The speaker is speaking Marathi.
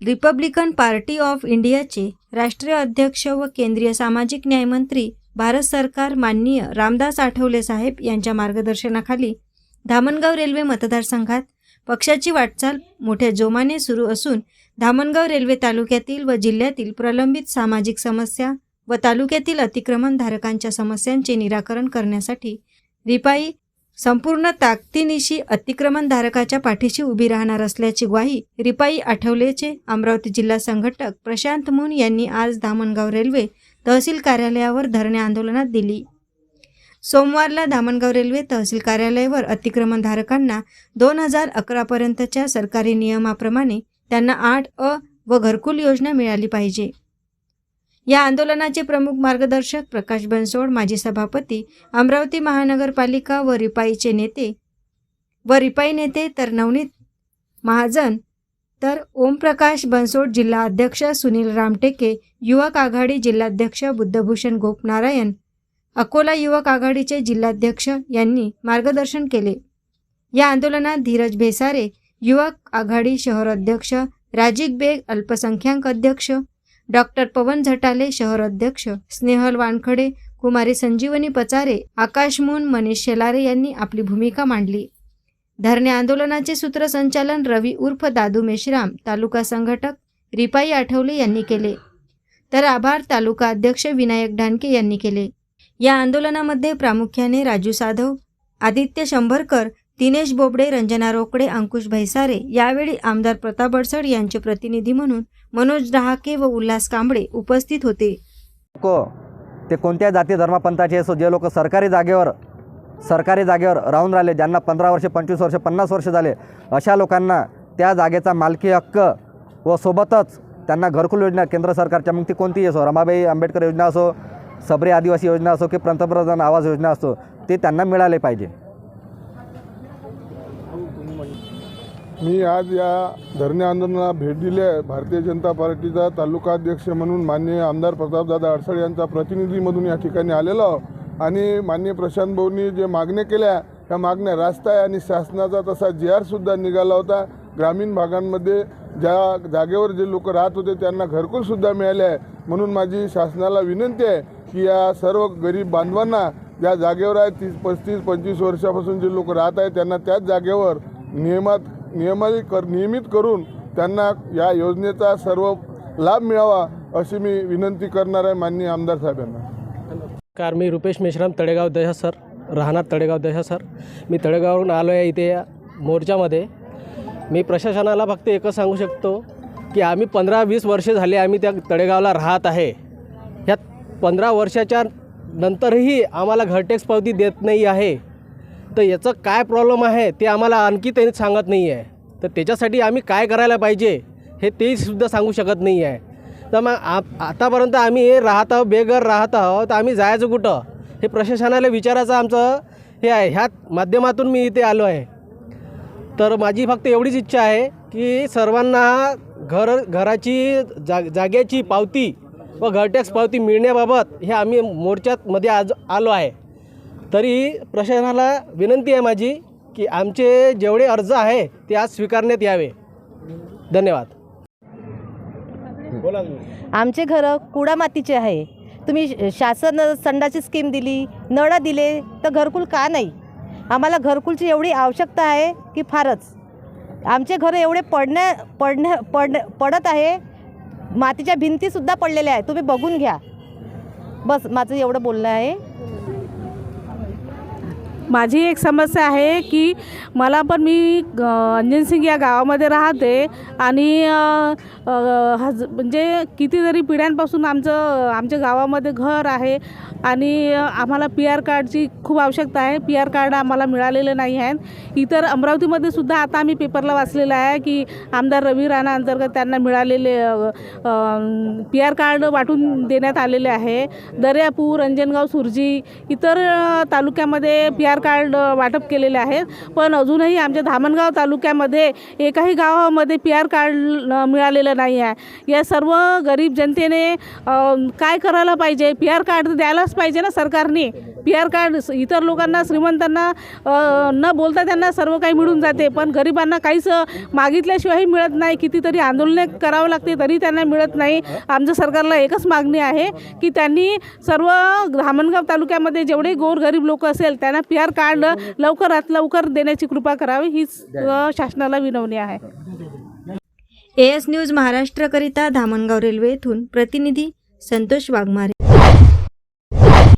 रिपब्लिकन पार्टी ऑफ इंडियाचे राष्ट्रीय अध्यक्ष व केंद्रीय सामाजिक न्यायमंत्री भारत सरकार माननीय रामदास आठवले साहेब यांच्या मार्गदर्शनाखाली धामणगाव रेल्वे मतदारसंघात पक्षाची वाटचाल मोठ्या जोमाने सुरू असून धामणगाव रेल्वे तालुक्यातील व जिल्ह्यातील प्रलंबित सामाजिक समस्या व तालुक्यातील अतिक्रमणधारकांच्या समस्यांचे निराकरण करण्यासाठी रिपाई संपूर्ण ताकदीनिशी अतिक्रमणधारकाच्या पाठीशी उभी राहणार असल्याची ग्वाही रिपाई आठवलेचे अमरावती जिल्हा संघटक प्रशांत मुन यांनी आज धामणगाव रेल्वे तहसील कार्यालयावर धरणे आंदोलनात दिली. सोमवारला धामणगाव रेल्वे तहसील कार्यालयावर अतिक्रमणधारकांना दोन हजार अकरापर्यंतच्या सरकारी नियमाप्रमाणे त्यांना आठ अ व घरकुल योजना मिळाली पाहिजे. या आंदोलनाचे प्रमुख मार्गदर्शक प्रकाश बनसोड माजी सभापती अमरावती महानगरपालिका व रिपाईचे नेते. व रिपाई नेते तर नवनीत महाजन तर ओमप्रकाश बनसोड जिल्हा अध्यक्ष सुनील रामटेके युवक आघाडी जिल्हाध्यक्ष बुद्धभूषण गोपनारायण अकोला युवक आघाडीचे जिल्हाध्यक्ष यांनी मार्गदर्शन केले. या आंदोलनात धीरज भेसारे युवक आघाडी शहर अध्यक्ष राजीक बेग अल्पसंख्याक अध्यक्ष डॉक्टर पवन झटाले शहर अध्यक्ष स्नेहल वानखडे कुमारी संजीवनी पचारे आकाश मून मनीष शेलारे यांनी आपली भूमिका मांडली. धरणे आंदोलनाचे सूत्रसंचालन रवी उर्फ दादू मेश्राम तालुका संघटक रिपाई आठवले यांनी केले. तर आभार तालुका अध्यक्ष विनायक ढानके यांनी केले. या आंदोलनामध्ये प्रामुख्याने राजू साधव आदित्य शंभरकर दिनेश बोबडे रंजना रोकडे अंकुश भैसारे यावेळी आमदार प्रताप अडसड यांचे प्रतिनिधी म्हणून मनोज डहाके व उल्हास कांबळे उपस्थित होते. लोक ते कोणत्या जाती धर्मपंथाचे असो जे लोक सरकारी जागेवर सरकारी जागेवर राहून राहिले ज्यांना पंधरा वर्ष पंचवीस वर्ष पन्नास वर्ष झाले अशा लोकांना त्या जागेचा मालकी हक्क व सोबतच त्यांना घरकुल योजना केंद्र सरकारच्या मग ती कोणतीही असो रमाबाई आंबेडकर योजना असो सबरी आदिवासी योजना असो की पंतप्रधान आवास योजना असो ते त्यांना मिळाले पाहिजे. मी आज या धरणे आंदोलनाला भेट दिली आहे. भारतीय जनता पार्टीचा तालुका अध्यक्ष म्हणून मान्य आमदार प्रतापदादा अडसळ यांचा प्रतिनिधी म्हणून या ठिकाणी आलेलो आहो आणि मान्य प्रशांत भाऊंनी जे मागण्या केल्या त्या मागण्या रास्त आहे आणि शासनाचा तसा जी आरसुद्धा निघाला होता. ग्रामीण भागांमध्ये ज्या जागेवर जे लोक राहत होते त्यांना घरकुलसुद्धा मिळाले आहे. म्हणून माझी शासनाला विनंती आहे की या सर्व गरीब बांधवांना ज्या जागेवर आहे तीस पस्तीस पंचवीस वर्षापासून जे लोक राहत आहेत त्यांना त्याच जागेवर नियमात नियमित कर नियमित करून त्यांना या योजनेचा सर्व लाभ मिळावा अशी मी विनंती करणार आहे माननीय आमदार साहेबांना. कार मी रुपेश मेश्राम तळेगाव दह्या सर. राहणार तळेगाव दह्या सर. मी तळेगाववरून आलो आहे इथे या मोर्चामध्ये. मी प्रशासनाला फक्त एकच सांगू शकतो की आम्ही पंधरा वीस वर्षे झाले आम्ही त्या तळेगावला राहत आहे. ह्या पंधरा वर्षाच्या नंतरही आम्हाला घरटेक्स पावती देत नाही आहे. तर याचं काय प्रॉब्लेम आहे ते आम्हाला आणखी त्यांनी सांगत नाही आहे तर त्याच्यासाठी आम्ही काय करायला पाहिजे हे तेही सुद्धा सांगू शकत नाही आहे तर मग आ आतापर्यंत आम्ही हे राहत आहोत बेघर राहत आहोत तर आम्ही जायचं कुठं? हे प्रशासनाला विचारायचं आमचं. हे आहे ह्या माध्यमातून मी इथे आलो आहे. तर माझी फक्त एवढीच इच्छा आहे की सर्वांना घर घराची जा जागेची पावती व घरटॅक्स पावती मिळण्याबाबत हे आम्ही मोर्चात मध्ये आज आलो आहे. तरी प्रशासनाला विनंती आहे माझी की आमचे जेवढे अर्ज आहे ते आज स्वीकारण्यात यावे. धन्यवाद. बोला आमचे घरं कुडा मातीचे आहे. तुम्ही श- शासन संडाची स्कीम दिली नळं दिले तर घरकुल का नाही? आम्हाला घरकुलची एवढी आवश्यकता आहे की फारच. आमचे घरं एवढे पडण्या पडण्या पड पडत आहे. मातीच्या भिंतीसुद्धा पडलेल्या आहे तुम्ही बघून घ्या. बस माझं एवढं बोलणं आहे. माझी एक समस्या आहे की मला पण मी अंजनसिंग अंजन सिंग या गावामध्ये राहते आणि हज म्हणजे कितीतरी पिढ्यांपासून आमचं आमच्या गावामध्ये घर आहे आणि आम्हाला पी आर कार्डची खूप आवश्यकता आहे. पी आर कार्ड आम्हाला मिळालेलं नाही आहे. इतर अमरावतीमध्ये सुद्धा आता आम्ही पेपरला वाचलेलं आहे की आमदार रवी राणा अंतर्गत त्यांना मिळालेले पी आर कार्ड वाटून देण्यात आलेले आहे. दर्यापूर अंजनगाव सुरजी इतर तालुक्यामध्ये पी आर आर कार्ड वाटप केलेले आहेत. पण अजूनही आमच्या धामणगाव तालुक्यामध्ये एकाही गावामध्ये पी आर कार्ड मिळालेलं नाही आहे. या सर्व गरीब जनतेने काय करायला पाहिजे? पी आर कार्ड द्यायलाच पाहिजे ना सरकारने. पी आर कार्ड इतर लोकांना श्रीमंतांना न बोलता त्यांना सर्व काही मिळून जाते. पण गरिबांना काहीच मागितल्याशिवायही मिळत नाही. कितीतरी आंदोलने करावं लागते तरी त्यांना मिळत नाही. आमच्या सरकारला एकच मागणी आहे की त्यांनी सर्व धामणगाव तालुक्यामध्ये जेवढे गोरगरीब लोक असेल त्यांना पी आर कार्ड लवकरात लवकर देण्याची कृपा करावी हीच शासनाला विनवणी आहे. ए एस न्यूज महाराष्ट्रकरिता धामणगाव रेल्वे येथून प्रतिनिधी संतोष वाघमारे.